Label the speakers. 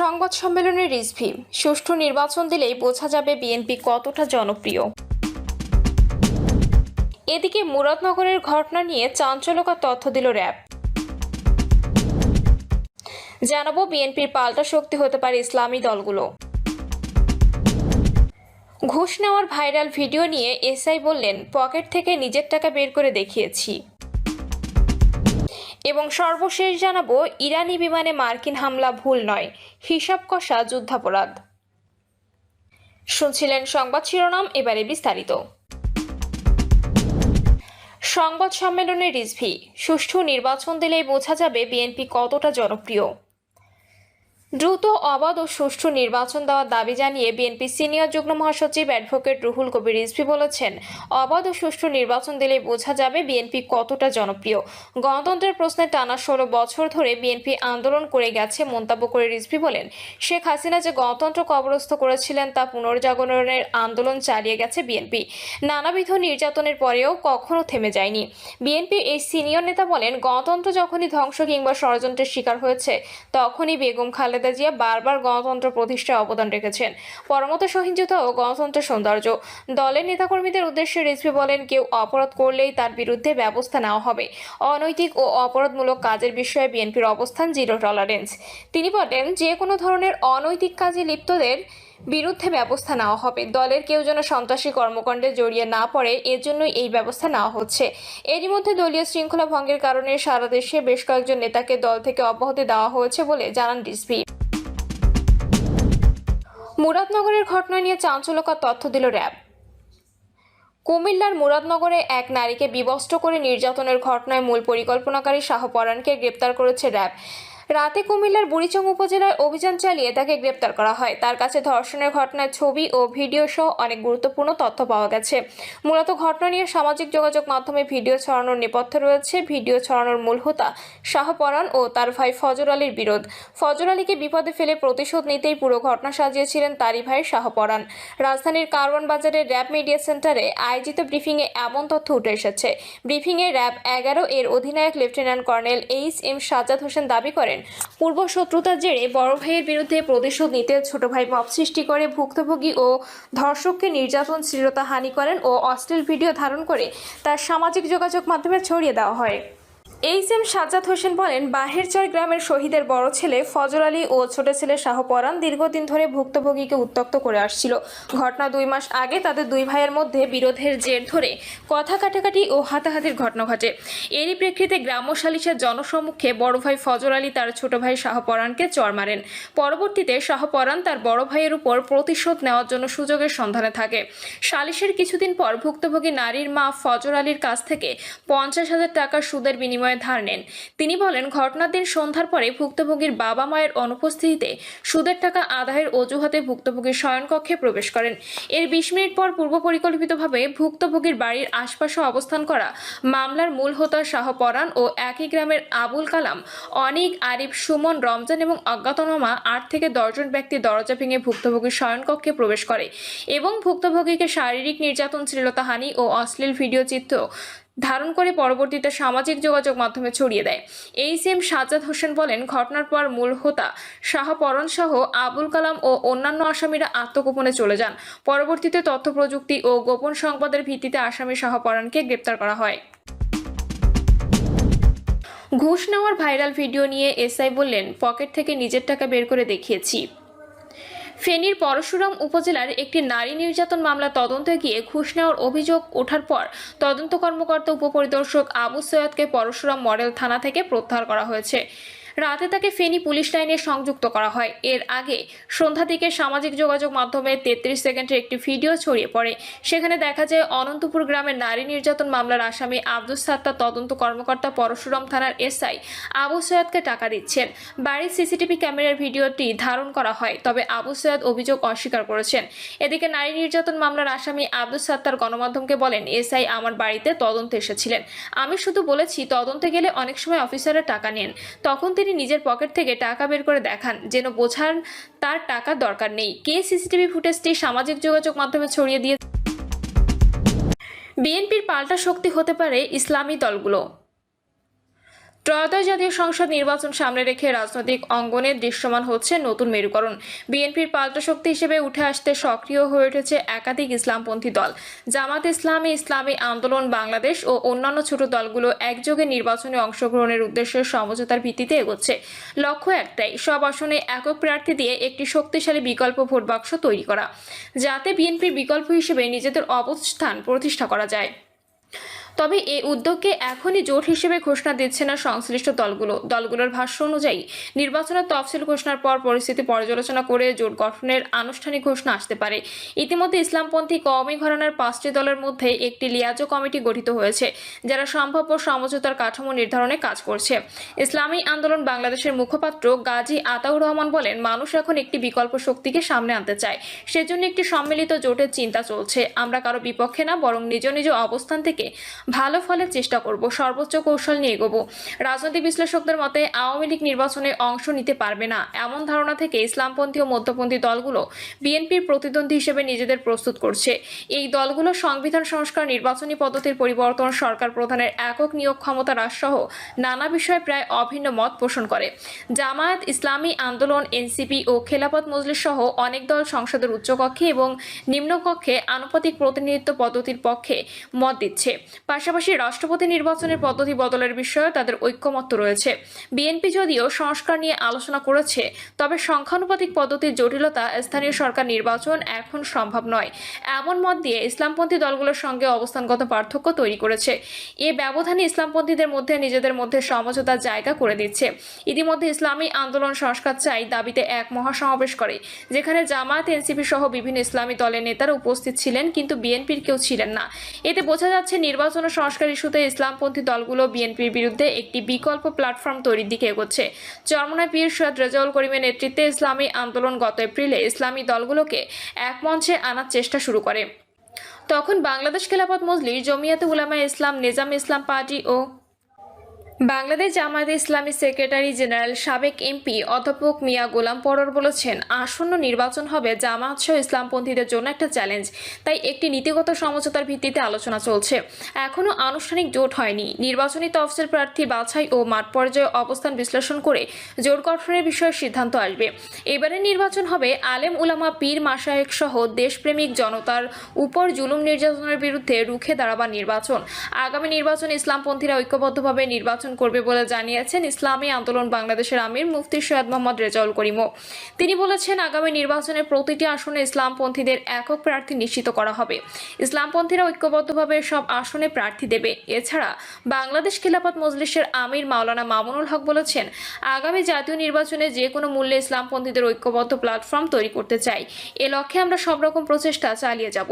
Speaker 1: সংবাদ সম্মেলনে রিজভি সুষ্ঠু নির্বাচন দিলেই বোঝা যাবে বিএনপি কতটা জনপ্রিয়। এদিকে মুরাদনগরের ঘটনা নিয়ে চাঞ্চল্যকর তথ্য দিল র্যাব। জানাব বিএনপির পাল্টা শক্তি হতে পারে ইসলামী দলগুলো। ঘুষ নেওয়ার ভাইরাল ভিডিও নিয়ে এসআই বললেন, পকেট থেকে নিজের টাকা বের করে দেখিয়েছি। এবং সর্বশেষ জানাব, ইরানি বিমানে মার্কিন হামলা ভুল নয়। হিসাব কষা যুদ্ধাপরাধ। শুনছিলেন সংবাদ শিরোনাম, এবারে বিস্তারিত। সংবাদ সম্মেলনে রিজভি। সুষ্ঠু নির্বাচন দিলেই বোঝা যাবে বিএনপি কতটা জনপ্রিয়। দ্রুত, অবাধ ও সুষ্ঠু নির্বাচন দেওয়ার দাবি জানিয়ে বিএনপি সিনিয়র যুগ্ম মহাসচিব অ্যাডভোকেট রুহুল কবির রিজভি বলেছেন, অবাধ ও সুষ্ঠু নির্বাচন দিলে বোঝা যাবে বিএনপি কতটা জনপ্রিয়। গণতন্ত্রের প্রশ্নে টানা ষোলো বছর ধরে বিএনপি আন্দোলন করে গেছে মন্তব্য করে রিজভি বলেন, শেখ হাসিনা যে গণতন্ত্র কবরস্থ করেছিলেন তা পুনর্জাগরণের আন্দোলন চালিয়ে গেছে বিএনপি। নানাবিধ নির্যাতনের পরেও কখনো থেমে যায়নি। বিএনপির এই সিনিয়র নেতা বলেন, গণতন্ত্র যখনই ধ্বংস কিংবা ষড়যন্ত্রের শিকার হয়েছে, তখনই বেগম খালেদা জিয়া বারবার গণতন্ত্র প্রতিষ্ঠায় অবদান রেখেছেন। পরমত সহিংসতা ও গণতন্ত্রের সৌন্দর্য। দলের নেতাকর্মীদের উদ্দেশ্যে রিজভি বলেন, কেউ অপরাধ করলেই তার বিরুদ্ধে ব্যবস্থা নেওয়া হবে। অনৈতিক ও অপরাধমূলক কাজের বিষয়ে বিএনপির অবস্থান জিরো টলারেন্স তিনি বলেন, যে কোনো ধরনের অনৈতিক কাজে লিপ্তদের বিরুদ্ধে ব্যবস্থা নেওয়া হবে। দলের কেউ যেন সন্ত্রাসী কর্মকাণ্ডে জড়িয়ে না পড়ে এর জন্যই এই ব্যবস্থা নেওয়া হচ্ছে। এরই মধ্যে দলীয় শৃঙ্খলা ভঙ্গের কারণে সারা দেশে বেশ কয়েকজন নেতাকে দল থেকে অব্যাহতি দেওয়া হয়েছে বলে জানান রিজভি মুরাদনগরের ঘটনা নিয়ে চাঞ্চল্যকর তথ্য দিল র্যাব। কুমিল্লার মুরাদনগরে এক নারীকে বিবস্ত্র করে নির্যাতনের ঘটনায় মূল পরিকল্পনাকারী শাহপরানকে গ্রেপ্তার করেছে র্যাব। রাতে কুমিল্লার বুড়িচং উপজেলায় অভিযান চালিয়ে তাকে গ্রেপ্তার করা হয়। তার কাছে ধর্ষণের ঘটনার ছবি ও ভিডিও সহ অনেক গুরুত্বপূর্ণ তথ্য পাওয়া গেছে। মূলত ঘটনা নিয়ে সামাজিক যোগাযোগ মাধ্যমে ভিডিও ছড়ানোর নেপথ্যে রয়েছে ভিডিও ছড়ানোর মূল হোতা শাহপরান ও তার ভাই ফজর আলীর বিরোধ। ফজর আলীকে বিপদে ফেলে প্রতিশোধ নিতেই পুরো ঘটনা সাজিয়েছিলেন তারই ভাই শাহপরান রাজধানীর কারওয়ান বাজারের র্যাব মিডিয়া সেন্টারে আয়োজিত ব্রিফিংয়ে এমন তথ্য উঠে এসেছে। ব্রিফিংয়ে র্যাব এগারো এর অধিনায়ক lieutenant colonel H M Sajjad Hossain দাবি করেন পূর্ব শত্রুতার জেরে বড় ভাইয়ের বিরুদ্ধে প্রতিশোধ নিতে ছোট ভাই মব সৃষ্টি করে। ভুক্তভোগী ও ধর্ষককে নির্যাতন, শ্লীলতা হানি করেন ও অশ্লীল ভিডিও ধারণ করে তার সামাজিক যোগাযোগ মাধ্যমে ছড়িয়ে দেওয়া হয়। এইচ এম সাজ্জাদ হোসেন বলেন, বাহেরচর গ্রামের শহীদের বড় ছেলে ফজর আলী ও ছোট ছেলে শাহপরান দীর্ঘদিন ধরে ভুক্তভোগীকে উত্তক্ত করে আসছিল। ঘটনা দুই মাস আগে তাদের দুই ভাইয়ের মধ্যে বিরোধের জের ধরে কথা কাটাকাটি ও হাতাহাতির ঘটনা ঘটে। এরই প্রেক্ষিতে গ্রাম্য সালিশের জনসম্মুখে বড় ভাই ফজর আলী তার ছোট ভাই শাহপরানকে চর মারেন। পরবর্তীতে শাহপরান তার বড় ভাইয়ের উপর প্রতিশোধ নেওয়ার জন্য সুযোগের সন্ধানে থাকে। সালিশের কিছুদিন পর ভুক্তভোগী নারীর মা ফজর আলীর কাছ থেকে পঞ্চাশ হাজার টাকা সুদের বিনিময়ে ধার নেন। তিনি বলেন, ঘটনার দিন সন্ধ্যার পরে ভুক্তভোগীর বাবা মায়ের অনুপস্থিতিতে সুদের টাকা আদায়ের অজুহাতে ভুক্তভোগীর শয়নকক্ষে প্রবেশ করেন। এর বিশ মিনিট পর পূর্ব পরিকল্পিতভাবে ভুক্তভোগীর বাড়ির আশপাশে অবস্থান করা মামলার মূল হোতা শাহপরান ও একই গ্রামের আবুল কালাম, অনিক, আরিফ, সুমন, রমজান এবং অজ্ঞাতনামা আট থেকে দশজন ব্যক্তি দরজা ভেঙে ভুক্তভোগীর শয়নকক্ষে প্রবেশ করে এবং ভুক্তভোগীকে শারীরিক নির্যাতন, শ্লীলতাহানি ও অশ্লীল ভিডিও চিত্র ধারণ করে পরবর্তীতে সামাজিক যোগাযোগ মাধ্যমে ছড়িয়ে দেয়। এইচ এম সাজ্জাদ হোসেন বলেন, ঘটনার পর মূল হোতা শাহপরণ সহ আবুল কালাম ও অন্যান্য আসামিরা আত্মগোপনে চলে যান। পরবর্তীতে তথ্য প্রযুক্তি ও গোপন সংবাদের ভিত্তিতে আসামি শাহ শাহপরণকে গ্রেপ্তার করা হয়। ঘুষ নেওয়ার ভাইরাল ভিডিও নিয়ে এসআই বললেন, পকেট থেকে নিজের টাকা বের করে দেখিয়েছি। ফেনীর পরশুরাম উপজেলার একটি নারী নির্যাতন মামলা তদন্তে গিয়ে ঘুষ নেওয়ার অভিযোগ ওঠার পর তদন্ত কর্মকর্তা উপপরিদর্শক আবু সৈয়দকে পরশুরাম মডেল থানা থেকে প্রত্যাহার করা হয়েছে। রাতে তাকে ফেনী পুলিশ লাইনে সংযুক্ত করা হয়। এর আগে সন্ধ্যা দিকে সামাজিক যোগাযোগ মাধ্যমে তেত্রিশ সেকেন্ডের একটি ভিডিও ছড়িয়ে পড়ে। সেখানে দেখা যায়, অনন্তপুর গ্রামের নারী নির্যাতন মামলার আসামি আব্দুল সাত্তার তদন্ত কর্মকর্তা পরশুরাম থানার এসআই আবু সৈয়দকে টাকা দিচ্ছেন। বাড়ির সিসিটিভি ক্যামেরার ভিডিওটি ধারণ করা হয়, তবে আবু সৈয়দ অভিযোগ অস্বীকার করেছেন। এদিকে নারী নির্যাতন মামলার আসামি আব্দুল সাত্তার গণমাধ্যমকে বলেন, এসআই আমার বাড়িতে তদন্তে এসেছিলেন। আমি শুধু বলেছি, তদন্তে গেলে অনেক সময় অফিসারের টাকা নেন। তখন তিনি নিজের পকেট থেকে টাকা বের করে দেখান, যেন বোঝার তার টাকা দরকার নেই। কে সিসিটিভি ফুটেজটি সামাজিক যোগাযোগ মাধ্যমে ছড়িয়ে দিয়ে বিএনপির পাল্টা শক্তি হতে পারে ইসলামী দলগুলো। ত্রয়োদশ জাতীয় সংসদ নির্বাচন সামনে রেখে রাজনৈতিক অঙ্গনে দৃশ্যমান হচ্ছে নতুন মেরুকরণ। বিএনপির পাল্টা শক্তি হিসেবে উঠে আসতে সক্রিয় হয়ে উঠেছে একাধিক ইসলামপন্থী দল। জামাত ইসলামী ইসলামী আন্দোলন, বাংলাদেশ ও অন্যান্য ছোট দলগুলো একযোগে নির্বাচনে অংশগ্রহণের উদ্দেশ্যে সমঝোতার ভিত্তিতে এগোচ্ছে। লক্ষ্য একটাই, সব আসনে একক প্রার্থী দিয়ে একটি শক্তিশালী বিকল্প ভোট বাক্স তৈরি করা। যাতে বিএনপির বিকল্প হিসেবে নিজেদের অবস্থান প্রতিষ্ঠা করা যায়। তবে এ উদ্যোগকে এখনই জোট হিসেবে ঘোষণা দিচ্ছে না সংশ্লিষ্ট দলগুলো। দলগুলোর ভাষ্য অনুযায়ী, নির্বাচনের তফসিল ঘোষণার পর পরিস্থিতি পর্যালোচনা করে জোট গঠনের আনুষ্ঠানিক ঘোষণা আসতে পারে। ইতিমধ্যে ইসলামপন্থী কওমি ঘরানার পাঁচটি দলের মধ্যে একটি লিয়াজো কমিটি গঠিত হয়েছে, যারা সম্ভাব্য সমঝোতার কাঠামো নির্ধারণে কাজ করছে। ইসলামী আন্দোলন বাংলাদেশের মুখপাত্র গাজী আতাউর রহমান বলেন, মানুষ এখন একটি বিকল্প শক্তিকে সামনে আনতে চায়। সেজন্য একটি সম্মিলিত জোটের চিন্তা চলছে। আমরা কারও বিপক্ষে না, বরং নিজ নিজ অবস্থান থেকে ভালো ফলের চেষ্টা করব, সর্বোচ্চ কৌশল নিয়ে এগোবো। রাজনৈতিক বিশ্লেষকদের মতে, আওয়ামী লীগ নির্বাচনে অংশ নিতে পারবে না। এমন ধারণা থেকে ইসলামপন্থী ও মধ্যপন্থী দলগুলো বিএনপির প্রতিদ্বন্দ্বী হিসেবে নিজেদের প্রস্তুত করছে। এই দলগুলো সংবিধান, সংস্কার, নির্বাচনী পদ্ধতির পরিবর্তন, সরকার প্রধানের একক নিয়োগ ক্ষমতা হ্রাস সহ নানা বিষয়ে প্রায় অভিন্ন মত পোষণ করে। জামায়াত ইসলামী আন্দোলন, এনসিপি ও খেলাফত মজলিস সহ অনেক দল সংসদের উচ্চকক্ষে এবং নিম্নকক্ষে আনুপাতিক প্রতিনিধিত্ব পদ্ধতির পক্ষে মত দিচ্ছে। পাশাপাশি রাষ্ট্রপতি নির্বাচনের পদ্ধতি বদলের বিষয়ে তাদের ঐক্যমত্য রয়েছে। বিএনপি যদিও সংস্কার নিয়ে আলোচনা করেছে, তবে সংখ্যানুপাতিক পদ্ধতির জটিলতা স্থানীয় সরকার নির্বাচন এখন সম্ভব নয়। এমন মত দিয়ে ইসলামপন্থী দলগুলোর সঙ্গে অবস্থানগত পার্থক্য তৈরি করেছে। এ ব্যবধানে ইসলামপন্থীদের মধ্যে নিজেদের মধ্যে সমঝোতার জায়গা করে দিচ্ছে। ইতিমধ্যে ইসলামী আন্দোলন সংস্কার চাই দাবিতে এক মহাসমাবেশ করে, যেখানে জামায়াত, এনসিপি সহ বিভিন্ন ইসলামী দলের নেতারা উপস্থিত ছিলেন, কিন্তু বিএনপির কেউ ছিলেন না। এতে বোঝা যাচ্ছে নির্বাচন ও সংস্কার ইস্যুতে ইসলামপন্থী দলগুলো বিএনপির বিরুদ্ধে একটি বিকল্প প্ল্যাটফর্ম তৈরির দিকে এগোচ্ছে। চরমনায় পীর সৈয়দ রেজাউল করিমের নেতৃত্বে ইসলামী আন্দোলন গত এপ্রিলে ইসলামী দলগুলোকে এক মঞ্চে আনার চেষ্টা শুরু করে। তখন বাংলাদেশ খেলাফত মজলিস, জমিয়াতে উলামা ইসলাম, নিজাম ইসলাম পার্টি ও বাংলাদেশ জামায়াতে ইসলামী সেক্রেটারি জেনারেল সাবেক এমপি অধ্যাপক মিয়া গোলাম পরর বলেছেন, আসন্ন নির্বাচন হবে জামায়াত সহ ইসলামপন্থীদের জন্য একটা চ্যালেঞ্জ, তাই একটি নীতিগত সমঝোতার ভিত্তিতে আলোচনা চলছে। এখনও আনুষ্ঠানিক জোট হয়নি। নির্বাচনী তফসিল প্রার্থী বাছাই ও মাঠ পর্যায়ে অবস্থান বিশ্লেষণ করে জোট গঠনের বিষয়ে সিদ্ধান্ত আসবে। এবারের নির্বাচন হবে আলেম উলামা পীর মাসায়েক সহ দেশপ্রেমিক জনতার উপর জুলুম নির্যাতনের বিরুদ্ধে রুখে দাঁড়াবার নির্বাচন। আগামী নির্বাচন ইসলামপন্থীরা ঐক্যবদ্ধভাবে নির্বাচন করবে বলে জানিয়েছেন ইসলামী আন্দোলন বাংলাদেশের আমির মুফতি সৈয়দ মোহাম্মদ রেজাউল করিমও। তিনি বলেছেন, আগামী নির্বাচনে প্রতিটি আসনে ইসলামপন্থীদের একক প্রার্থী নিশ্চিত করা হবে। ইসলামপন্থীরা ঐক্যবদ্ধভাবে সব আসনে প্রার্থী দেবে। এছাড়া বাংলাদেশ খিলাফত মজলিসের আমির মাওলানা মামুনুল হক বলেছেন, আগামী জাতীয় নির্বাচনে যে কোনো মূল্যে ইসলামপন্থীদের ঐক্যবদ্ধ প্ল্যাটফর্ম তৈরি করতে চাই। এ লক্ষ্যে আমরা সব রকম প্রচেষ্টা চালিয়ে যাব।